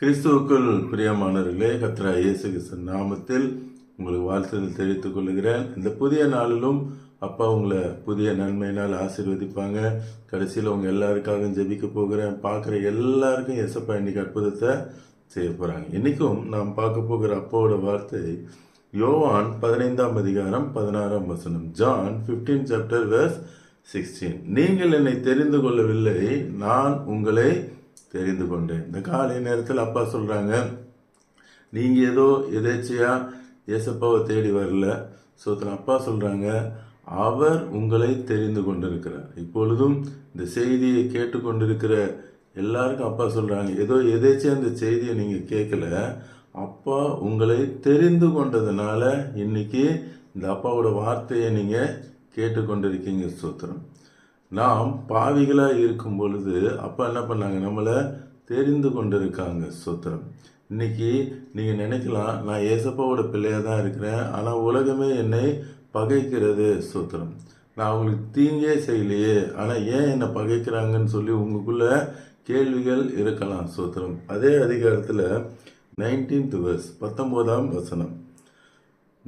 கிறிஸ்துவுக்குள் பிரியமானவர்களே கத்ரா இயேசு கிறிஸ்து நாமத்தில் உங்களுக்கு வாழ்த்துதல் தெரிவித்துக் கொள்கிறேன். இந்த புதிய நாளிலும் அப்பா உங்களை புதிய நன்மையினால் ஆசீர்வதிப்பாங்க. கடைசியில் உங்கள் எல்லாருக்காகவும் ஜெபிக்க போகிறேன். பார்க்குற எல்லாருக்கும் எசப்பா இன்னைக்கு அற்புதத்தை செய்ய போகிறாங்க இன்றைக்கும் நாம் பார்க்க போகிற அப்பாவோட வார்த்தை யோவான் பதினைந்தாம் அதிகாரம் பதினாறாம் வசனம் ஜான் 15 சாப்டர் வேர்ஸ் சிக்ஸ்டீன் நீங்கள் என்னை தெரிந்து கொள்ளவில்லை நான் உங்களை தெரிந்து கொண்டேன். இந்த காலை நேரத்தில் அப்பா சொல்கிறாங்க நீங்கள் ஏதோ எதேச்சையாக இயேசப்பாவை தேடி வரல. சோத்திரம் அப்பா சொல்கிறாங்க அவர் உங்களை தெரிந்து கொண்டிருக்கிறார். இப்பொழுதும் இந்த செய்தியை கேட்டுக்கொண்டிருக்கிற எல்லாருக்கும் அப்பா சொல்கிறாங்க ஏதோ எதேச்சும் இந்த செய்தியை நீங்கள் கேட்கல. அப்பா உங்களை தெரிந்து கொண்டதுனால இன்னைக்கு இந்த அப்பாவோட வார்த்தையை நீங்கள் கேட்டுக்கொண்டிருக்கீங்க சூத்திரம். நாம் பாவிகளாக இருக்கும் பொழுது அப்போ என்ன பண்ணாங்க? நம்மளை தெரிந்து கொண்டிருக்காங்க சுத்திரம். இன்னைக்கு நீங்கள் நினைக்கலாம் நான் ஏசப்பாவோட பிள்ளையாக தான் இருக்கிறேன் ஆனால் உலகமே என்னை பகைக்கிறது சுத்திரம். நான் அவங்களுக்கு தீங்கே செய்யலையே ஆனால் ஏன் என்னை பகைக்கிறாங்கன்னு சொல்லி உங்களுக்குள்ள கேள்விகள் இருக்கலாம் சூத்திரம். அதே அதிகாரத்தில் நைன்டீன்த் வர்ஸ் பத்தொம்போதாம் வசனம்.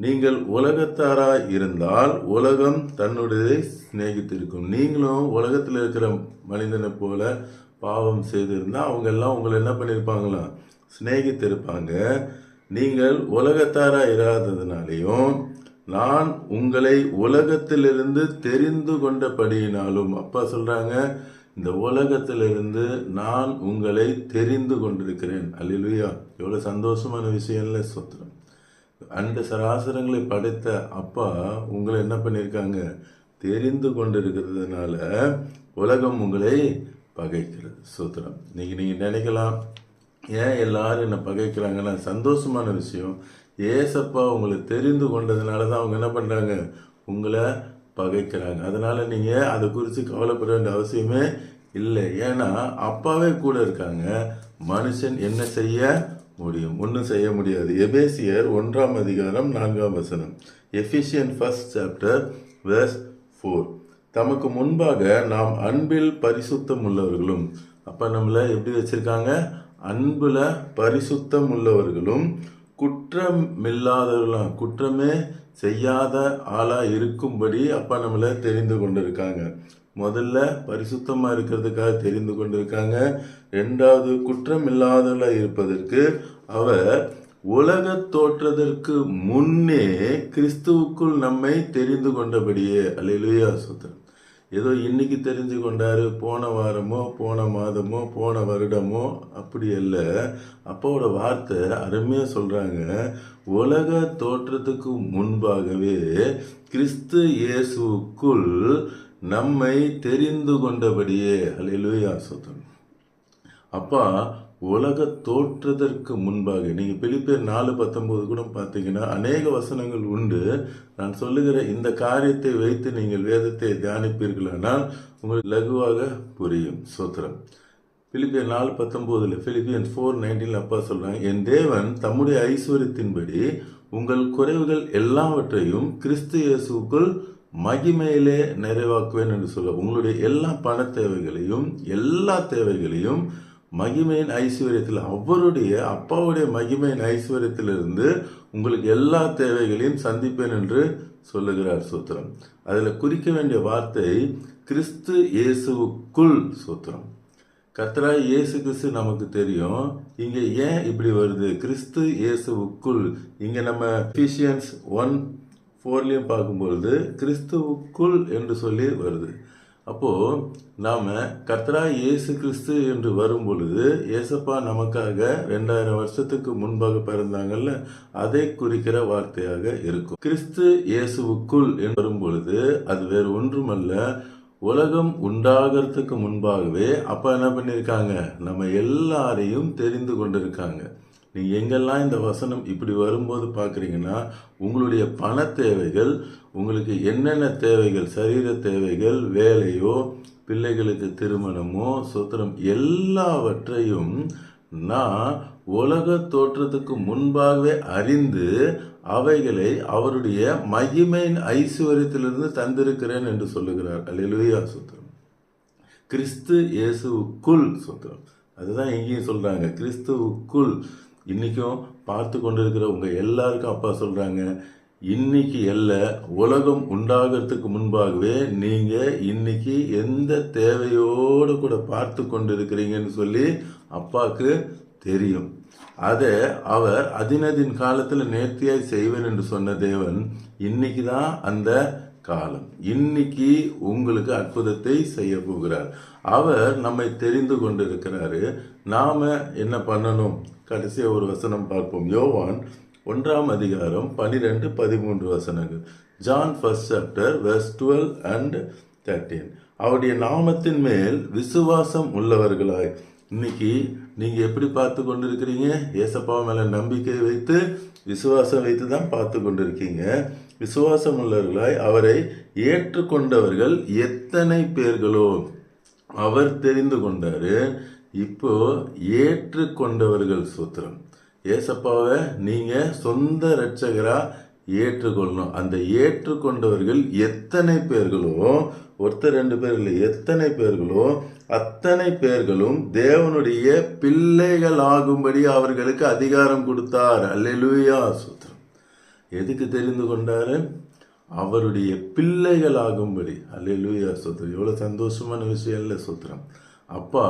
நீங்கள் உலகத்தாராய் இருந்தால் உலகம் தன்னுடைய சிநேகித்திருக்கும். நீங்களும் உலகத்தில் இருக்கிற மனிதனை போல பாவம் செய்திருந்தால் அவங்க எல்லாம் உங்களை என்ன பண்ணியிருப்பாங்களாம் சிநேகித்திருப்பாங்க. நீங்கள் உலகத்தாராக இராததுனாலையும் நான் உங்களை உலகத்திலிருந்து தெரிந்து கொண்டபடியினாலும் அப்பா சொல்கிறாங்க இந்த உலகத்திலிருந்து நான் உங்களை தெரிந்து கொண்டிருக்கிறேன். அல்லேலூயா. எவ்வளோ சந்தோஷமான விஷயம்ல சொத்துறேன் அந்த சராசரங்களை படைத்த அப்பா உங்களை என்ன பண்ணியிருக்காங்க? தெரிந்து கொண்டிருக்கிறதுனால உலகம் உங்களை பகைக்கிறது. சூத்திரம். இன்னைக்கு நீங்கள் நினைக்கலாம் ஏன் எல்லாரும் என்னை பகைக்கிறாங்கன்னா சந்தோஷமான விஷயம் ஏசப்பா உங்களை தெரிந்து கொண்டதுனால தான் அவங்க என்ன பண்ணுறாங்க உங்களை பகைக்கிறாங்க. அதனால் நீங்கள் அதை குறித்து கவலைப்பட வேண்டிய அவசியமே இல்லை. ஏன்னா அப்பாவே கூட இருக்காங்க. மனுஷன் என்ன செய்ய முடியும். ஒன்றும் செய்ய முடியாது. எபேசியர் ஒன்றாம் அதிகாரம் நான்காம் வசனம். Ephesians first chapter verse four தமக்கு முன்பாக நாம் அன்பில் பரிசுத்தம் உள்ளவர்களும் அப்போ நம்மளை எப்படி வச்சுருக்காங்க? அன்பில் பரிசுத்தம் உள்ளவர்களும் குற்றமில்லாதவர்களும் குற்றமே செய்யாத ஆளாக இருக்கும்படி அப்பா நம்மளை தெரிந்து கொண்டிருக்காங்க. முதல்ல பரிசுத்தமாக இருக்கிறதுக்காக தெரிந்து கொண்டிருக்காங்க. ரெண்டாவது குற்றம் இல்லாதவர்களா இருப்பதற்கு அவர் உலக தோற்றதற்கு முன்னே கிறிஸ்துவுக்குள் நம்மை தெரிந்து கொண்டபடியே. அல்லேலூயா சுத்திரம். ஏதோ இன்னைக்கு தெரிஞ்சு கொண்டாரு. போன வாரமோ போன மாதமோ போன வருடமோ அப்படி அல்ல. அப்பாவோட வார்த்தை அருமையாக சொல்கிறாங்க உலக தோற்றத்துக்கு முன்பாகவே கிறிஸ்து இயேசுக்குள் நம்மை தெரிந்து கொண்டபடியே. அலையிலுயா சுத்தம் அப்பா உலக தோற்றதற்கு முன்பாக நீங்கள் பிலிப்பேர் நாலு பத்தொம்போது கூட பார்த்தீங்கன்னா அநேக வசனங்கள் உண்டு. நான் சொல்லுகிற இந்த காரியத்தை வைத்து நீங்கள் வேதத்தை தியானிப்பீர்களானால் உங்களுக்கு லகுவாக புரியும் சோத்திரம். பிலிப்பியர் நாலு பத்தொம்போதில் பிலிப்பியன் ஃபோர் நைன்டீன் அப்பா சொல்கிறாங்க என் தேவன் தம்முடைய ஐஸ்வர்யத்தின்படி உங்கள் குறைவுகள் எல்லாவற்றையும் கிறிஸ்து இயேசுக்குள் மகிமையிலே நிறைவாக்குவேன் என்று சொல்ல உங்களுடைய எல்லா பண தேவைகளையும் எல்லா தேவைகளையும் மகிமையின் ஐஸ்வர்யத்தில் அவருடைய அப்பாவுடைய மகிமையின் ஐஸ்வர்யத்திலிருந்து உங்களுக்கு எல்லா தேவைகளையும் சந்திப்பேன் என்று சொல்லுகிறார் சூத்திரம். அதில் குறிக்க வேண்டிய வார்த்தை கிறிஸ்து இயேசுவுக்குள் சூத்திரம். கத்ரா இயேசு கிறிஸ்து நமக்கு தெரியும். இங்கே ஏன் இப்படி வருது? கிறிஸ்து இயேசுவுக்குள். இங்கே நம்ம ஃபிஷியன்ஸ் ஒன் ஃபோர்லேயும் பார்க்கும்பொழுது கிறிஸ்துவுக்குள் என்று சொல்லி வருது. அப்போது நாம் கத்ரா இயேசு கிறிஸ்து என்று வரும் பொழுது ஏசப்பா நமக்காக ரெண்டாயிரம் வருஷத்துக்கு முன்பாக பிறந்தாங்கல்ல அதை குறிக்கிற வார்த்தையாக இருக்கும். கிறிஸ்து இயேசுவுக்குள் என்று வரும் பொழுது அது வேறு ஒன்றுமல்ல உலகம் உண்டாகிறதுக்கு முன்பாகவே அப்பா என்ன பண்ணியிருக்காங்க? நம்ம எல்லாரையும் தெரிந்து கொண்டிருக்காங்க. நீங்கள் எங்கெல்லாம் இந்த வசனம் இப்படி வரும்போது பார்க்குறீங்கன்னா உங்களுடைய பண தேவைகள் உங்களுக்கு என்னென்ன தேவைகள் சரீர தேவைகள் வேலையோ பிள்ளைகளுக்கு திருமணமோ சுத்திரம் எல்லாவற்றையும் நான் உலக தோற்றத்துக்கு முன்பாகவே அறிந்து அவைகளை அவருடைய மகிமையின் ஐஸ்வர்யத்திலிருந்து தந்திருக்கிறேன் என்று சொல்லுகிறார். அல்லேலூயா சுத்திரம். கிறிஸ்து இயேசுவுக்குள் சுத்திரம். அதுதான் இங்கேயும் சொல்கிறாங்க கிறிஸ்துவுக்குள் இன்றைக்கும் பார்த்து கொண்டிருக்கிற உங்கள் எல்லாருக்கும் அப்பா சொல்கிறாங்க இன்னைக்கு அல்ல உலகம் உண்டாகிறதுக்கு முன்பாகவே நீங்கள் இன்னைக்கு எந்த தேவையோடு கூட பார்த்து கொண்டிருக்கிறீங்கன்னு சொல்லி அப்பாவுக்கு தெரியும். அதை அவர் அதினதின் காலத்தில் நேர்த்தியாய் செய்வேன் என்று சொன்ன தேவன் இன்னைக்கு தான் அந்த காலம். இன்னைக்கு உங்களுக்கு அற்புதத்தை செய்ய போகிறார். அவர் நம்மை தெரிந்து கொண்டிருக்கிறாரு. நாம என்ன பண்ணணும்? கடைசியா ஒரு வசனம் பார்ப்போம். யோவான் ஒன்றாம் அதிகாரம் பனிரெண்டு பதிமூன்று வசனங்கள். John first chapter verse twelve and thirteen. அவருடைய நாமத்தின் மேல் விசுவாசம் உள்ளவர்களாய். இன்னைக்கு நீங்கள் எப்படி பார்த்து கொண்டிருக்கிறீங்க? ஏசப்பா மேலே நம்பிக்கை வைத்து விசுவாசம் வைத்து தான் பார்த்து கொண்டிருக்கீங்க. விசுவாசம் உள்ளவர்களாய் அவரை ஏற்றுக்கொண்டவர்கள் எத்தனை பேர்களோ அவர் தெரிந்து கொண்டார். இப்போ ஏற்றுக்கொண்டவர்கள் சூத்திரம். ஏசப்பாவை நீங்கள் சொந்த இரட்சகராக ஏற்றுக்கொள்ளணும். அந்த ஏற்றுக்கொண்டவர்கள் எத்தனை பேர்களோ ஒருத்தர் ரெண்டு பேர் இல்லை எத்தனை பேர்களோ அத்தனை பேர்களும் தேவனுடைய பிள்ளைகளாகும்படி அவர்களுக்கு அதிகாரம் கொடுத்தார். அல்லேலூயா சூத்திரம். எதுக்கு தெரிந்து கொண்டாரு? அவருடைய பிள்ளைகளாகும்படி. அல்லேலூயா சூத்திரம். எவ்வளோ சந்தோஷமான விஷயம் இல்லை சூத்திரம். அப்பா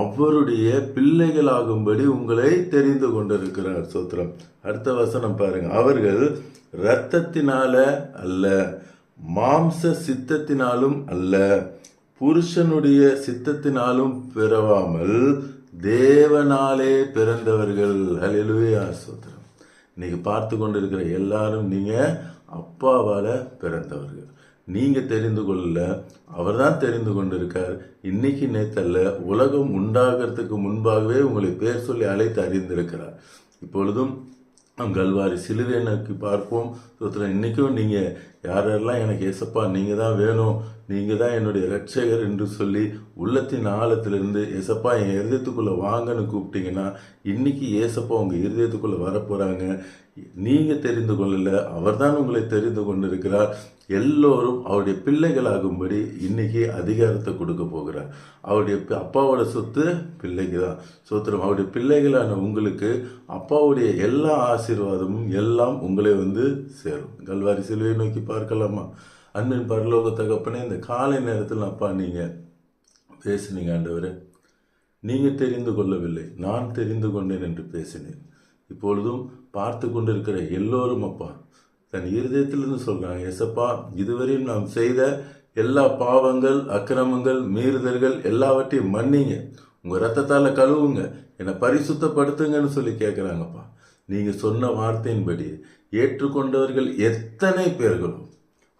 அவருடைய பிள்ளைகளாகும்படி உங்களை தெரிந்து கொண்டிருக்கிறார் சூத்திரம். அடுத்த வசனம் பாருங்க. அவர்கள் இரத்தத்தினால அல்ல மாம்ச சித்தத்தினாலும் அல்ல புருஷனுடைய சித்தத்தினாலும் பிறவாமல் தேவனாலே பிறந்தவர்கள். ஹalleluya சூத்திரம். இன்னைக்கு பார்த்து கொண்டிருக்கிற எல்லாரும் நீங்க அப்பாவால் பிறந்தவர்கள். நீங்க தெரிந்து கொள்ளல அவர்தான் தெரிந்து கொண்டிருக்கார். இன்னைக்கு நேத்தல்ல உலகம் உண்டாகிறதுக்கு முன்பாகவே உங்களை பேர் சொல்லி அழைத்து அறிந்திருக்கிறார். இப்பொழுதும் கல்வாரி சிலுவை நோக்கி பார்ப்போம். ஸ்தோத்திரம் இன்றைக்கும் நீங்கள் யாரெல்லாம் எனக்கு ஏசப்பா நீங்கள் தான் வேணும் நீங்கள் தான் என்னுடைய ரட்சகர் என்று சொல்லி உள்ளத்தின் ஆழத்திலிருந்து ஏசப்பா என் இருதயத்துக்குள்ளே வாங்கன்னு கூப்பிட்டீங்கன்னா இன்றைக்கி ஏசப்பா உங்கள் இருதயத்துக்குள்ளே வரப்போகிறாங்க நீங்கள் தெரிந்து கொள்ளலை அவர்தான் உங்களை தெரிந்து கொண்டிருக்கிறார். எல்லோரும் அவருடைய பிள்ளைகளாகும்படி இன்னைக்கு அதிகாரத்தை கொடுக்க போகிறார். அவருடைய அப்பாவோட சொத்து பிள்ளைக்கு தான் சோத்திரம் அவருடைய பிள்ளைகளான உங்களுக்கு அப்பாவுடைய எல்லா ஆசீர்வாதமும் எல்லாம் உங்களை வந்து சேரும். கல்வாரி சிலுவை நோக்கி பார்க்கலாமா? அன்பின் பரலோக தகப்பனே இந்த காலை நேரத்தில் அப்பா நீங்கள் பேசுனீங்க ஆண்டவரே. நீங்க தெரிந்து கொள்ளவில்லை நான் தெரிந்து கொண்டேன் என்று பேசினேன். இப்பொழுதும் பார்த்து கொண்டிருக்கிற எல்லோரும் அப்பா தன் இருதயத்திலிருந்து சொல்றாங்க எசப்பா இதுவரையும் நாம் செய்த எல்லா பாவங்கள் அக்கிரமங்கள் மீறுதல்கள் எல்லாவற்றையும் மன்னிங்க. உங்க ரத்தத்தால கழுவுங்க. என்னை பரிசுத்தப்படுத்துங்கன்னு சொல்லி கேட்குறாங்கப்பா நீங்க சொன்ன வார்த்தையின்படி ஏற்றுக்கொண்டவர்கள் எத்தனை பேர்களும்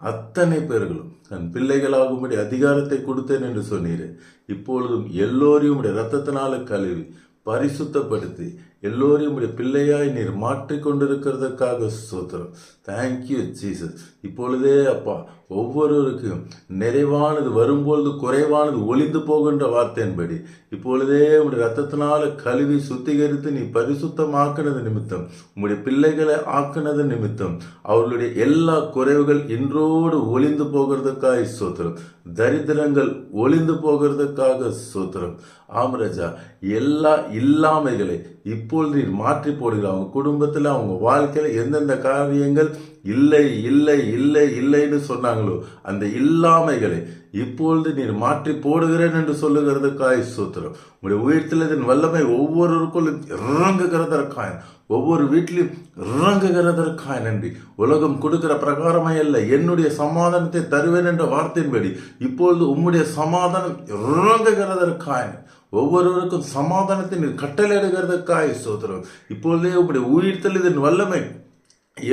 அத்தனை பேர்களும் தன் பிள்ளைகளாகும்படி அதிகாரத்தை கொடுத்தேன் என்று சொன்னீரே. இப்பொழுதும் எல்லோரையும் உடைய ரத்தத்தினால கழுவி பரிசுத்தப்படுத்தி எல்லோரையும் உடைய பிள்ளையாய் நீர் மாற்றிக்கொண்டிருக்கிறதுக்காக சோத்திரம் தேங்க்யூ ஜீசஸ் இப்பொழுதே அப்பா ஒவ்வொருவருக்கும் நிறைவானது வரும்பொழுது குறைவானது ஒளிந்து போகின்ற வார்த்தையின்படி. இப்பொழுதே உடைய ரத்தத்தினால கழுவி சுத்திகரித்து நீ பரிசுத்தமாக்கினது நிமித்தம் உங்களுடைய பிள்ளைகளை ஆக்கினது நிமித்தம் அவர்களுடைய எல்லா குறைவுகள் இன்றோடு ஒளிந்து போகிறதுக்காக சோத்திரம் தரித்திரங்கள் ஒளிந்து போகிறதுக்காக சோத்திரம் ஆமராஜா எல்லா இல்லாமைகளை இப்பொழுது மாற்றி போடுகிறார். அவங்க குடும்பத்தில் அவங்க வாழ்க்கையில் எந்தெந்த காரியங்கள் இல்லை இல்லை இல்லை இல்லைன்னு சொன்னாங்களோ? அந்த இல்லாமைகளை இப்பொழுது நீர் மாற்றி போடுகிறேன் என்று சொல்லுகிறதுக்காய் சூத்திரம். உங்களுடைய உயிர்த்தலதின் வல்லமை ஒவ்வொருவருக்குள் இறங்குகிறதற்காய் ஒவ்வொரு வீட்டிலும் இறங்குகிறதற்காய் நன்றி உலகம் கொடுக்கிற பிரகாரமே அல்ல என்னுடைய சமாதானத்தை தருவேன் என்ற வார்த்தையின்படி இப்பொழுது உம்முடைய சமாதானம் இறங்குகிறதற்காய் ஒவ்வொருவருக்கும் சமாதானத்தை நீர் கட்டளையிடுகிறதுக்காய் சோதரம் இப்பொழுதே உங்களுடைய உயிர்த்தெழுதின் வல்லமை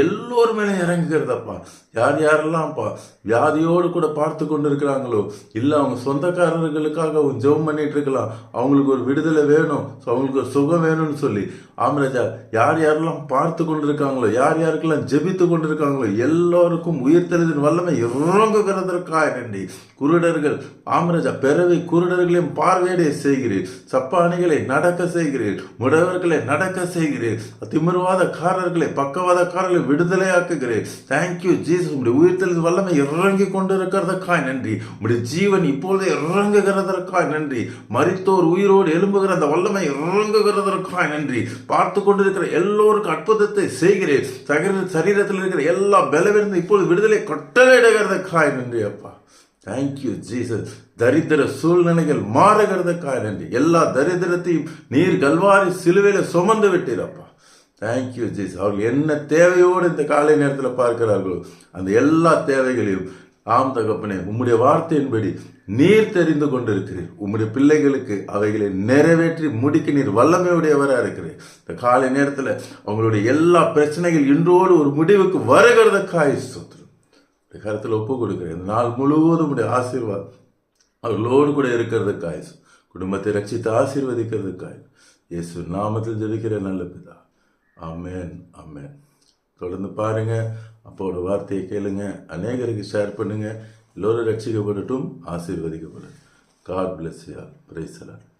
எல்லோர் மேலே இறங்குகிறதப்பா. யார் யாரெல்லாம்ப்பா வியாதியோடு கூட பார்த்து கொண்டு இருக்கிறாங்களோ இல்லை அவங்க சொந்தக்காரர்களுக்காக அவங்க ஜெபம் பண்ணிட்டு இருக்கலாம். அவங்களுக்கு ஒரு விடுதலை வேணும் ஸோ அவங்களுக்கு ஒரு சுகம் வேணும்னு சொல்லி. ஆமராஜா யார் யாரெல்லாம் பார்த்து கொண்டு இருக்காங்களோ யார் யாருக்கெல்லாம் ஜெபித்து கொண்டு இருக்காங்களோ எல்லோருக்கும் உயிர்த்தெழுதின் வல்லமை இறங்குகிறதற்காக நன்றி குருடர்கள் ஆமராஜா பிறவி குருடர்களையும் பார்வையிட செய்கிறீர். சப்பானிகளை நடக்க செய்கிறீர். முடவர்களை நடக்க செய்கிறீர். திமிர்வாதக்காரர்களை பக்கவாதக்காரர்களை அவர்களை விடுதலையாக்குகிறேன் தேங்க்யூ ஜீசஸ் உங்களுடைய உயிர்த்தெழுது வல்லமை இறங்கி கொண்டிருக்கிறதுக்காய் நன்றி உங்களுடைய ஜீவன் இப்பொழுது இறங்குகிறதற்காய் நன்றி மறித்தோர் உயிரோடு எழும்புகிற அந்த வல்லமை இறங்குகிறதற்காய் நன்றி பார்த்து கொண்டிருக்கிற எல்லோருக்கும் அற்புதத்தை செய்கிறேன். சகர சரீரத்தில் இருக்கிற எல்லா பலவிருந்து இப்பொழுது விடுதலை கட்டளையிடுகிறதுக்காய் நன்றி அப்பா. தேங்க்யூ ஜீசஸ் தரித்திர சூழ்நிலைகள் மாறுகிறதுக்காக நன்றி எல்லா தரித்திரத்தையும் நீர் கல்வாரி சிலுவையில் சுமந்து விட்டீரப்பா தேங்க்யூ ஜீசஸ் அவர்கள் என்ன தேவையோடு இந்த காலை நேரத்தில் பார்க்கிறார்களோ அந்த எல்லா தேவைகளையும் ஆம் தகப்பனே உம்முடைய வார்த்தையின்படி நீர் தெரிந்து கொண்டிருக்கிறீர். உம்முடைய பிள்ளைகளுக்கு அவைகளை நிறைவேற்றி முடிக்க நீர் வல்லமையுடையவராக இருக்கிறீர். இந்த காலை நேரத்தில் அவங்களுடைய எல்லா பிரச்சனைகள் இன்றோடு ஒரு முடிவுக்கு வருகிறதுக்காய் சுத்திரம் இந்த கருத்தில் ஒப்பு கொடுக்கிறேன். இந்த நாள் முழுவதும் உடைய ஆசீர்வாதம் அவர்களோடு கூட இருக்கிறதுக்காய் குடும்பத்தை ரட்சித்து ஆசீர்வதிக்கிறதுக்காய் இயேசு நாமத்தில் ஜெபிக்கிற நல்ல பிதா. Amen amen. தொடர்ந்து பாருங்க. அப்போட வார்த்தையை கேளுங்க. அநேகருக்கு ஷேர் பண்ணுங்க. எல்லோரும் ரட்சிக்கப்படட்டும் ஆசீர்வதிக்கப்படட்டும். God bless you all